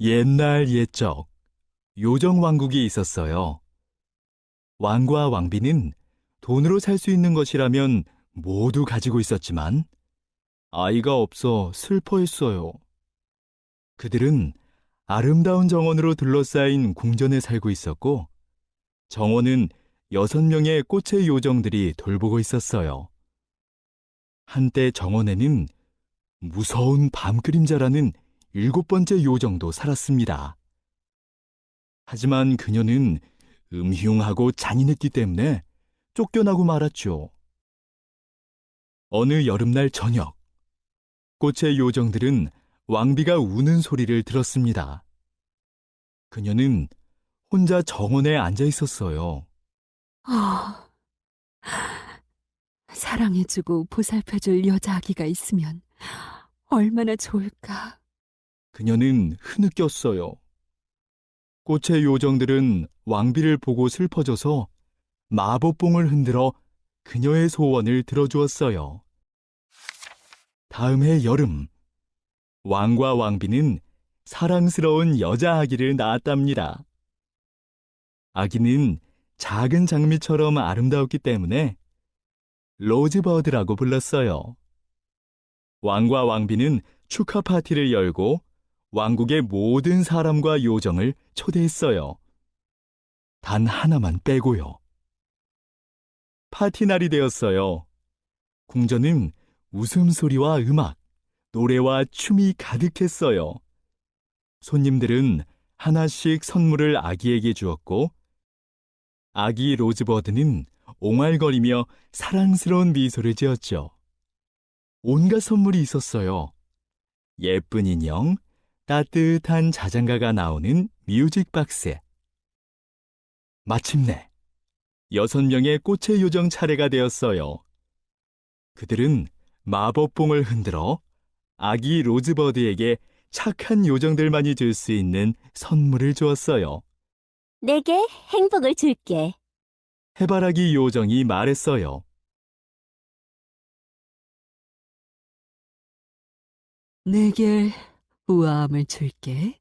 옛날 옛적 요정 왕국이 있었어요. 왕과 왕비는 돈으로 살 수 있는 것이라면 모두 가지고 있었지만 아이가 없어 슬퍼했어요. 그들은 아름다운 정원으로 둘러싸인 궁전에 살고 있었고 정원은 여섯 명의 꽃의 요정들이 돌보고 있었어요. 한때 정원에는 무서운 밤 그림자라는 일곱 번째 요정도 살았습니다. 하지만 그녀는 음흉하고 잔인했기 때문에 쫓겨나고 말았죠. 어느 여름날 저녁, 꽃의 요정들은 왕비가 우는 소리를 들었습니다. 그녀는 혼자 정원에 앉아 있었어요. 아, 사랑해주고 보살펴줄 여자 아기가 있으면 얼마나 좋을까. 그녀는 흐느꼈어요. 꽃의 요정들은 왕비를 보고 슬퍼져서 마법봉을 흔들어 그녀의 소원을 들어주었어요. 다음 해 여름, 왕과 왕비는 사랑스러운 여자 아기를 낳았답니다. 아기는 작은 장미처럼 아름다웠기 때문에 로즈버드라고 불렀어요. 왕과 왕비는 축하 파티를 열고 왕국의 모든 사람과 요정을 초대했어요. 단 하나만 빼고요. 파티 날이 되었어요. 궁전은 웃음소리와 음악, 노래와 춤이 가득했어요. 손님들은 하나씩 선물을 아기에게 주었고, 아기 로즈버드는 옹알거리며 사랑스러운 미소를 지었죠. 온갖 선물이 있었어요. 예쁜 인형, 따뜻한 자장가가 나오는 뮤직박스. 마침내 여섯 명의 꽃의 요정 차례가 되었어요. 그들은 마법봉을 흔들어 아기 로즈버드에게 착한 요정들만이 줄 수 있는 선물을 주었어요. 내게 행복을 줄게. 해바라기 요정이 말했어요. 내게 우아함을 줄게.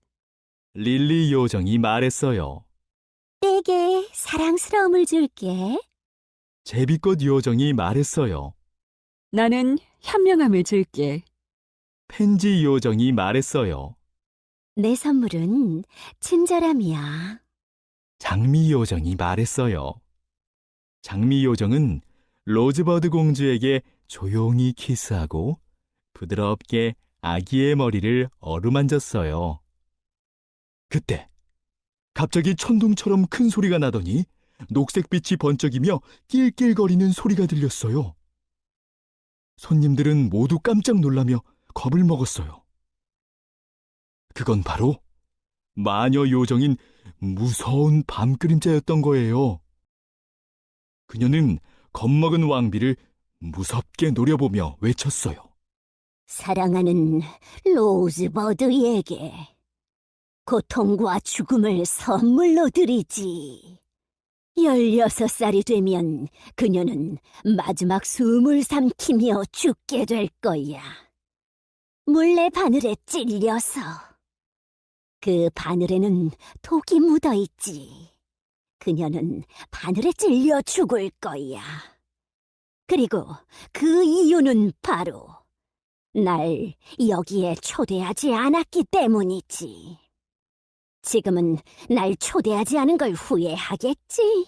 릴리 요정이 말했어요. 내게 사랑스러움을 줄게. 제비꽃 요정이 말했어요. 나는 현명함을 줄게. 펜지 요정이 말했어요. 내 선물은 친절함이야. 장미 요정이 말했어요. 장미 요정은 로즈버드 공주에게 조용히 키스하고 부드럽게 아기의 머리를 어루만졌어요. 그때 갑자기 천둥처럼 큰 소리가 나더니 녹색빛이 번쩍이며 낄낄거리는 소리가 들렸어요. 손님들은 모두 깜짝 놀라며 겁을 먹었어요. 그건 바로 마녀 요정인 무서운 밤 그림자였던 거예요. 그녀는 겁먹은 왕비를 무섭게 노려보며 외쳤어요. 사랑하는 로즈버드에게 고통과 죽음을 선물로 드리지. 16살이 되면 그녀는 마지막 숨을 삼키며 죽게 될 거야. 물레 바늘에 찔려서. 그 바늘에는 독이 묻어 있지. 그녀는 바늘에 찔려 죽을 거야. 그리고 그 이유는 바로 날 여기에 초대하지 않았기 때문이지. 지금은 날 초대하지 않은 걸 후회하겠지.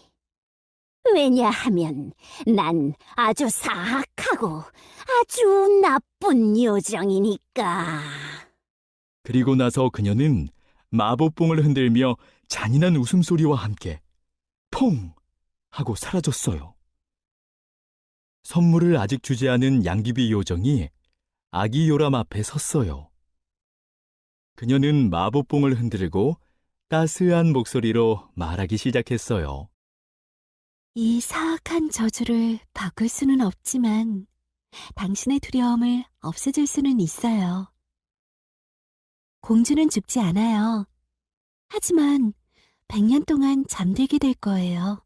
왜냐하면 난 아주 사악하고 아주 나쁜 요정이니까. 그리고 나서 그녀는 마법봉을 흔들며 잔인한 웃음소리와 함께 퐁! 하고 사라졌어요. 선물을 아직 주지 않은 양귀비 요정이 아기 요람 앞에 섰어요. 그녀는 마법봉을 흔들고 따스한 목소리로 말하기 시작했어요. 이 사악한 저주를 바꿀 수는 없지만 당신의 두려움을 없애줄 수는 있어요. 공주는 죽지 않아요. 하지만 100년 동안 잠들게 될 거예요.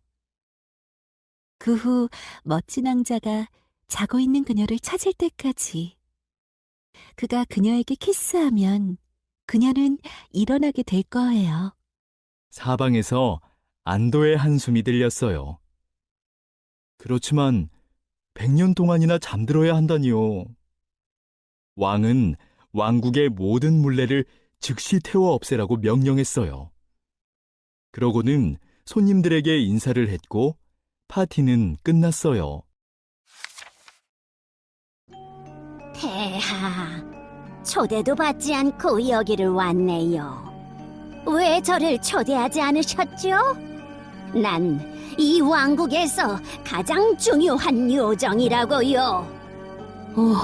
그 후 멋진 왕자가 자고 있는 그녀를 찾을 때까지 그가 그녀에게 키스하면 그녀는 일어나게 될 거예요. 사방에서 안도의 한숨이 들렸어요. 그렇지만 100년 동안이나 잠들어야 한다니요. 왕은 왕국의 모든 물레를 즉시 태워 없애라고 명령했어요. 그러고는 손님들에게 인사를 했고 파티는 끝났어요. 폐하, 초대도 받지 않고 여기를 왔네요. 왜 저를 초대하지 않으셨죠? 난 이 왕국에서 가장 중요한 요정이라고요. 오,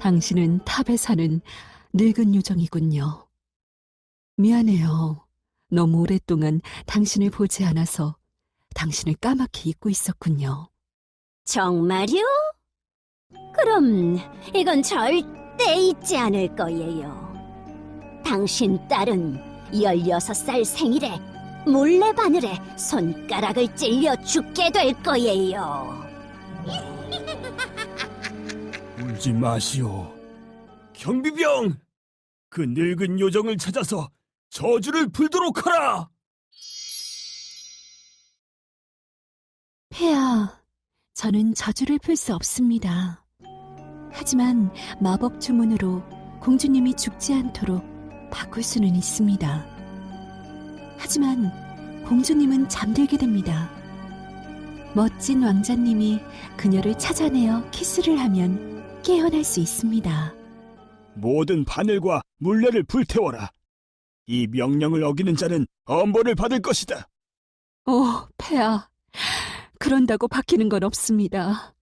당신은 탑에 사는 늙은 요정이군요. 미안해요. 너무 오랫동안 당신을 보지 않아서 당신을 까맣게 잊고 있었군요. 정말요? 그럼 이건 절대 잊지 않을 거예요. 당신 딸은 16살 생일에 몰래 바늘에 손가락을 찔려 죽게 될 거예요. 울지 마시오. 경비병! 그 늙은 요정을 찾아서 저주를 풀도록 하라! 폐하, 저는 저주를 풀 수 없습니다. 하지만 마법 주문으로 공주님이 죽지 않도록 바꿀 수는 있습니다. 하지만 공주님은 잠들게 됩니다. 멋진 왕자님이 그녀를 찾아내어 키스를 하면 깨어날 수 있습니다. 모든 바늘과 물레를 불태워라. 이 명령을 어기는 자는 엄벌을 받을 것이다. 오, 폐하. 그런다고 바뀌는 건 없습니다.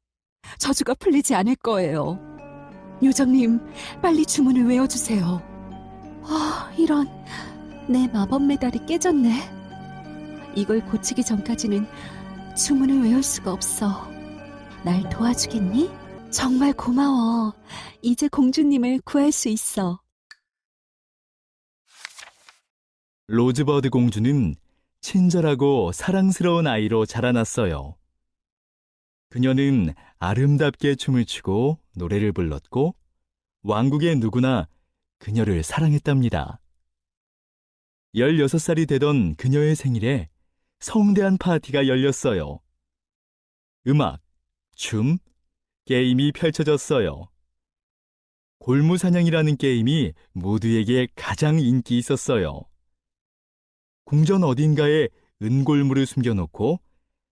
저주가 풀리지 않을 거예요. 요정님, 빨리 주문을 외워주세요. 아, 이런. 내 마법 메달이 깨졌네. 이걸 고치기 전까지는 주문을 외울 수가 없어. 날 도와주겠니? 정말 고마워. 이제 공주님을 구할 수 있어. 로즈버드 공주는 친절하고 사랑스러운 아이로 자라났어요. 그녀는 아름답게 춤을 추고 노래를 불렀고 왕국의 누구나 그녀를 사랑했답니다. 16살이 되던 그녀의 생일에 성대한 파티가 열렸어요. 음악, 춤, 게임이 펼쳐졌어요. 골무사냥이라는 게임이 모두에게 가장 인기 있었어요. 궁전 어딘가에 은골무를 숨겨놓고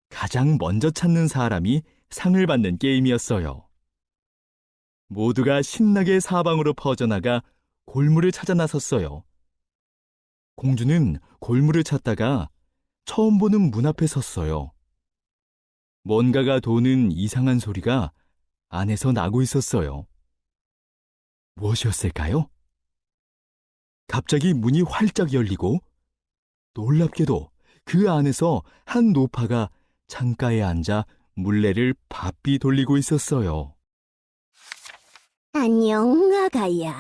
가장 먼저 찾는 사람이 상을 받는 게임이었어요. 모두가 신나게 사방으로 퍼져나가 골무를 찾아 나섰어요. 공주는 골무를 찾다가 처음 보는 문 앞에 섰어요. 뭔가가 도는 이상한 소리가 안에서 나고 있었어요. 무엇이었을까요? 갑자기 문이 활짝 열리고 놀랍게도 그 안에서 한 노파가 창가에 앉아 물레를 바삐 돌리고 있었어요. 안녕, 아가야.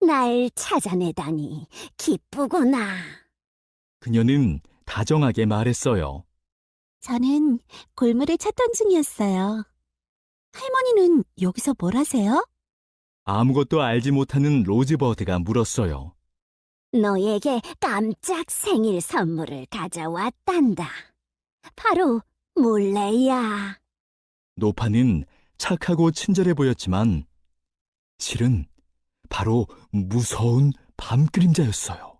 날 찾아내다니 기쁘구나. 그녀는 다정하게 말했어요. 저는 골무를 찾던 중이었어요. 할머니는 여기서 뭘 하세요? 아무것도 알지 못하는 로즈버드가 물었어요. 너에게 깜짝 생일 선물을 가져왔단다. 바로 몰래야. 노파는 착하고 친절해 보였지만 실은 바로 무서운 밤 그림자였어요.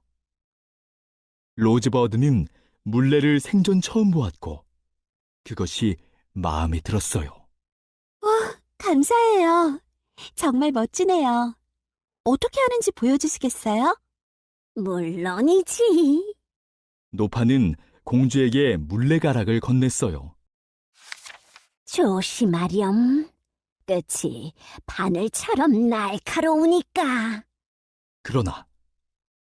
로즈버드는 물레를 생전 처음 보았고 그것이 마음에 들었어요. 감사해요. 정말 멋지네요. 어떻게 하는지 보여주시겠어요? 물론이지. 노파는 공주에게 물레가락을 건넸어요. 조심하렴. 끝이 바늘처럼 날카로우니까. 그러나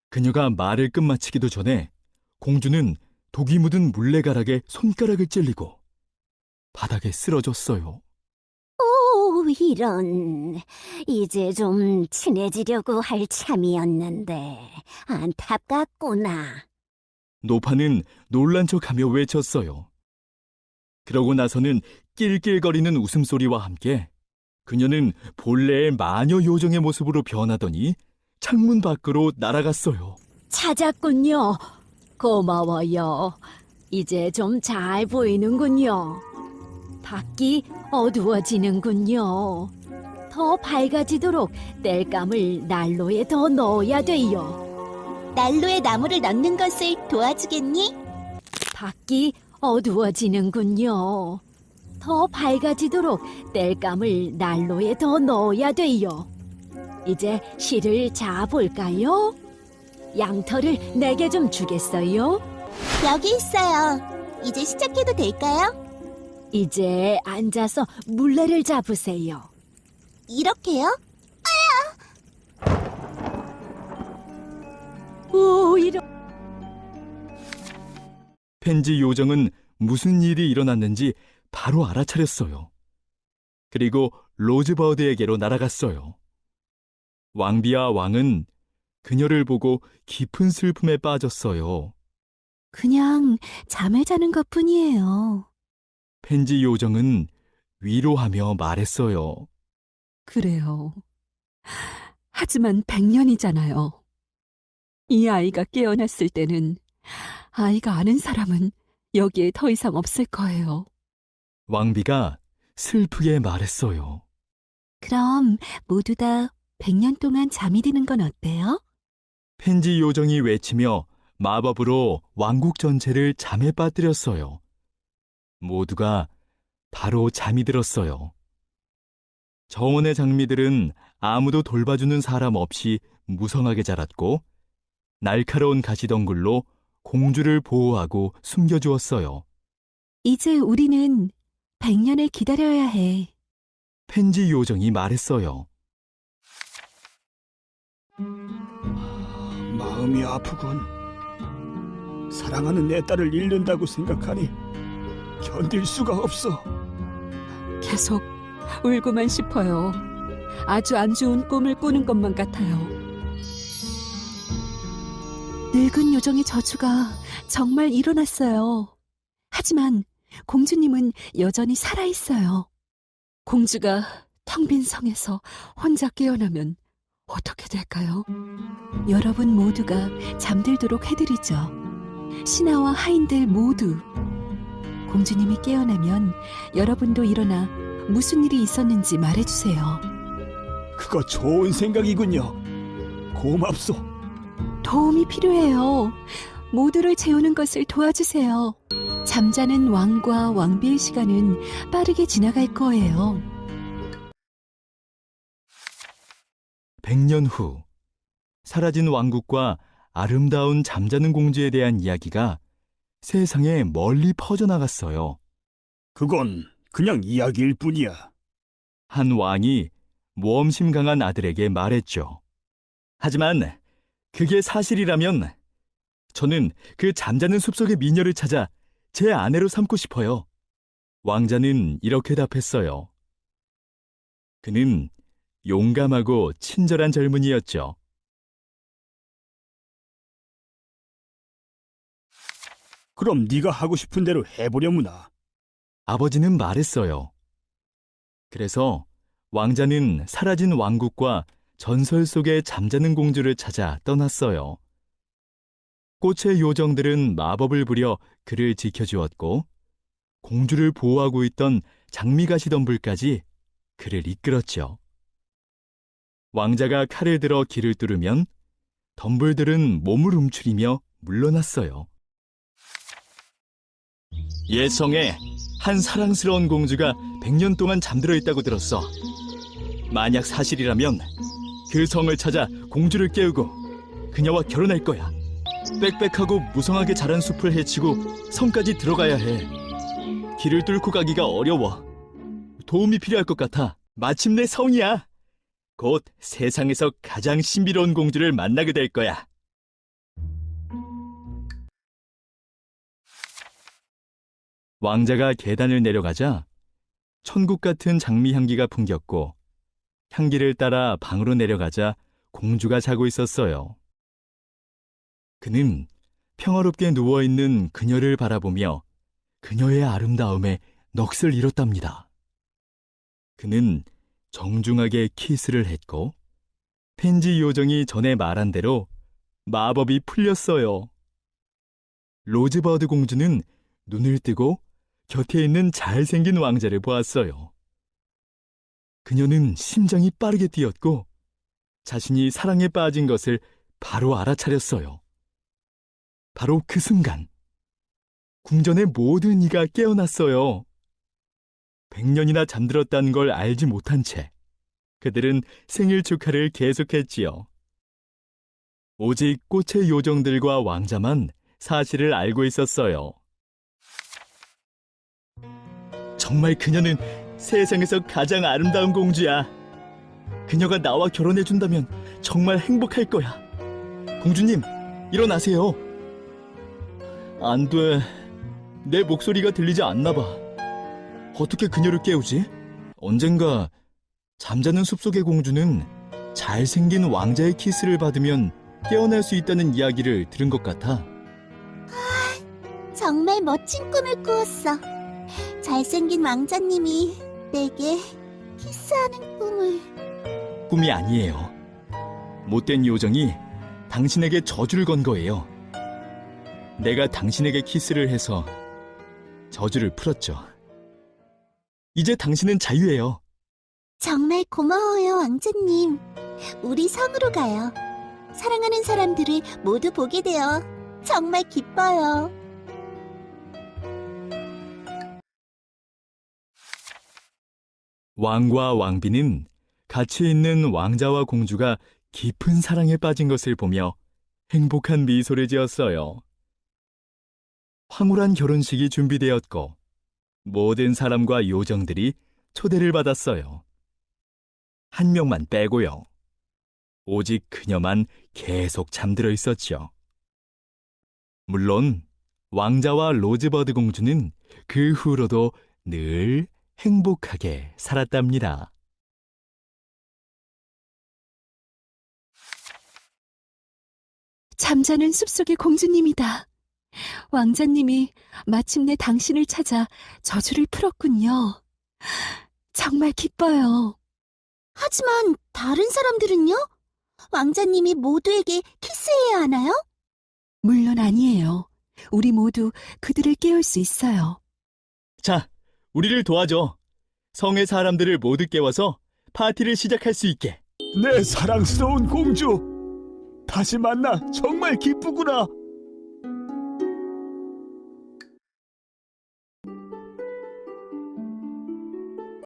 그녀가 말을 끝마치기도 전에 공주는 독이 묻은 물레가락에 손가락을 찔리고 바닥에 쓰러졌어요. 오, 이런. 이제 좀 친해지려고 할 참이었는데 안타깝구나. 노파는 놀란 척하며 외쳤어요. 그러고 나서는 낄낄거리는 웃음소리와 함께 그녀는 본래의 마녀 요정의 모습으로 변하더니 창문 밖으로 날아갔어요. 찾았군요. 고마워요. 이제 좀 잘 보이는군요. 밖이 어두워지는군요. 더 밝아지도록 땔감을 난로에 더 넣어야 돼요. 난로에 나무를 넣는 것을 도와주겠니? 밖이 어두워지는군요. 더 밝아지도록 땔감을 난로에 더 넣어야 돼요. 이제 실을 자볼까요? 양털을 내게 좀 주겠어요? 여기 있어요. 이제 시작해도 될까요? 이제 앉아서 물레를 잡으세요. 이렇게요? 오, 이런 펜지 요정은 무슨 일이 일어났는지 바로 알아차렸어요. 그리고 로즈버드에게로 날아갔어요. 왕비와 왕은 그녀를 보고 깊은 슬픔에 빠졌어요. 그냥 잠을 자는 것 뿐이에요. 펜지 요정은 위로하며 말했어요. 그래요. 하지만 100년이잖아요. 이 아이가 깨어났을 때는 아이가 아는 사람은 여기에 더 이상 없을 거예요. 왕비가 슬프게 말했어요. 그럼 모두 다 100년 동안 잠이 드는 건 어때요? 펜지 요정이 외치며 마법으로 왕국 전체를 잠에 빠뜨렸어요. 모두가 바로 잠이 들었어요. 정원의 장미들은 아무도 돌봐주는 사람 없이 무성하게 자랐고 날카로운 가시덩굴로 공주를 보호하고 숨겨주었어요. 이제 우리는 100년을 기다려야 해. 펜지 요정이 말했어요. 마음이 아프군. 사랑하는 내 딸을 잃는다고 생각하니 견딜 수가 없어. 계속 울고만 싶어요. 아주 안 좋은 꿈을 꾸는 것만 같아요. 늙은 요정의 저주가 정말 일어났어요. 하지만 공주님은 여전히 살아있어요. 공주가 텅 빈 성에서 혼자 깨어나면 어떻게 될까요? 여러분 모두가 잠들도록 해드리죠. 신하와 하인들 모두. 공주님이 깨어나면 여러분도 일어나 무슨 일이 있었는지 말해주세요. 그거 좋은 생각이군요. 고맙소. 도움이 필요해요. 모두를 재우는 것을 도와주세요. 잠자는 왕과 왕비의 시간은 빠르게 지나갈 거예요. 100년 후 사라진 왕국과 아름다운 잠자는 공주에 대한 이야기가 세상에 멀리 퍼져나갔어요. 그건 그냥 이야기일 뿐이야. 한 왕이 모험심 강한 아들에게 말했죠. 하지만 그게 사실이라면 저는 그 잠자는 숲속의 미녀를 찾아 제 아내로 삼고 싶어요. 왕자는 이렇게 답했어요. 그는 용감하고 친절한 젊은이였죠. 그럼 네가 하고 싶은 대로 해보려무나. 아버지는 말했어요. 그래서 왕자는 사라진 왕국과 전설 속의 잠자는 공주를 찾아 떠났어요. 꽃의 요정들은 마법을 부려 그를 지켜주었고, 공주를 보호하고 있던 장미가시 덤불까지 그를 이끌었죠. 왕자가 칼을 들어 길을 뚫으면 덤불들은 몸을 움츠리며 물러났어요. 예성에 한 사랑스러운 공주가 100년 동안 잠들어 있다고 들었어. 만약 사실이라면 그 성을 찾아 공주를 깨우고 그녀와 결혼할 거야. 빽빽하고 무성하게 자란 숲을 헤치고 성까지 들어가야 해. 길을 뚫고 가기가 어려워. 도움이 필요할 것 같아. 마침내 성이야. 곧 세상에서 가장 신비로운 공주를 만나게 될 거야. 왕자가 계단을 내려가자 천국 같은 장미 향기가 풍겼고 향기를 따라 방으로 내려가자 공주가 자고 있었어요. 그는 평화롭게 누워있는 그녀를 바라보며 그녀의 아름다움에 넋을 잃었답니다. 그는 정중하게 키스를 했고 펜지 요정이 전에 말한 대로 마법이 풀렸어요. 로즈버드 공주는 눈을 뜨고 곁에 있는 잘생긴 왕자를 보았어요. 그녀는 심장이 빠르게 뛰었고 자신이 사랑에 빠진 것을 바로 알아차렸어요. 바로 그 순간 궁전의 모든 이가 깨어났어요. 백년이나 잠들었다는 걸 알지 못한 채 그들은 생일 축하를 계속했지요. 오직 꽃의 요정들과 왕자만 사실을 알고 있었어요. 정말 그녀는 세상에서 가장 아름다운 공주야. 그녀가 나와 결혼해준다면 정말 행복할 거야. 공주님, 일어나세요. 안 돼. 내 목소리가 들리지 않나 봐. 어떻게 그녀를 깨우지? 언젠가 잠자는 숲속의 공주는 잘생긴 왕자의 키스를 받으면 깨어날 수 있다는 이야기를 들은 것 같아. 정말 멋진 꿈을 꾸었어. 잘생긴 왕자님이 내게 키스하는 꿈을. 꿈이 아니에요. 못된 요정이 당신에게 저주를 건 거예요. 내가 당신에게 키스를 해서 저주를 풀었죠. 이제 당신은 자유예요. 정말 고마워요, 왕자님. 우리 성으로 가요. 사랑하는 사람들을 모두 보게 되어 정말 기뻐요. 왕과 왕비는 같이 있는 왕자와 공주가 깊은 사랑에 빠진 것을 보며 행복한 미소를 지었어요. 황홀한 결혼식이 준비되었고 모든 사람과 요정들이 초대를 받았어요. 한 명만 빼고요. 오직 그녀만 계속 잠들어 있었죠. 물론 왕자와 로즈버드 공주는 그 후로도 늘 행복하게 살았답니다. 잠자는 숲속의 공주님이다. 왕자님이 마침내 당신을 찾아 저주를 풀었군요. 정말 기뻐요. 하지만 다른 사람들은요? 왕자님이 모두에게 키스해야 하나요? 물론 아니에요. 우리 모두 그들을 깨울 수 있어요. 자, 우리를 도와줘. 성의 사람들을 모두 깨워서 파티를 시작할 수 있게. 내 사랑스러운 공주. 다시 만나 정말 기쁘구나.